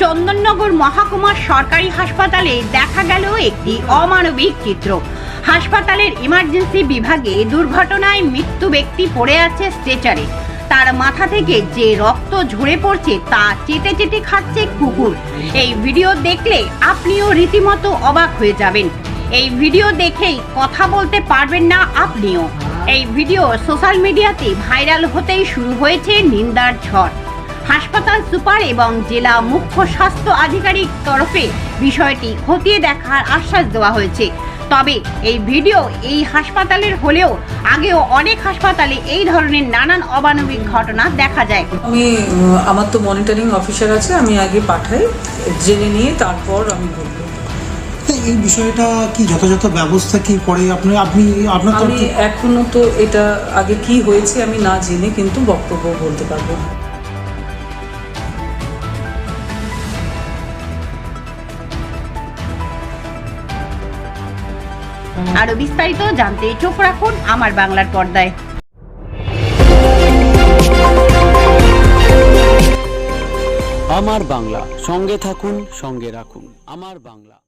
চন্দননগর মহাকুমার সরকারি হাসপাতালে দেখা গেল একটি অমানবিক চিত্র। হাসপাতালের ইমার্জেন্সি বিভাগে দুর্ঘটনায় মৃত্যু ব্যক্তি পড়ে আছে স্ট্রেচারে। তার মাথা থেকে যে রক্ত ঝরে পড়ছে তা চেটে চেটে খাচ্ছে কুকুর। এই ভিডিও দেখলে আপনিও রীতিমতো অবাক হয়ে যাবেন। এই ভিডিও দেখেই কথা বলতে পারবেন না আপনিও। এই ভিডিও সোশ্যাল মিডিয়াতে ভাইরাল হতেই শুরু হয়েছে নিন্দার ঝড়। হাসপাতাল সুপার এবং জেলা মুখ্য স্বাস্থ্য আধিকারিক তরফে বিষয়টি খতিয়ে দেখার আশ্বাস দেওয়া হয়েছে। তবে এই ভিডিও এই হাসপাতালের হলেও আগেও অনেক হাসপাতালে এই ধরনের নানান অমানবিক ঘটনা দেখা যায়। আমি আমার তো মনিটরিং অফিসার আছে আমি আগে পাঠাই জেনে নিয়ে তারপর আমি বলব। তা এই বিষয়টা কি যথাযথ ব্যবস্থা কি করে আপনি আপনি আপনার আমি এখনও তো এটা আগে কি হয়েছে আমি না জেনে কিন্তু বক্তব্য বলতে পারব। আরও বিস্তারিত জানতে চোখ রাখুন আমার বাংলার পর্দায়। আমার বাংলা, সঙ্গে থাকুন, সঙ্গে রাখুন। আমার বাংলা।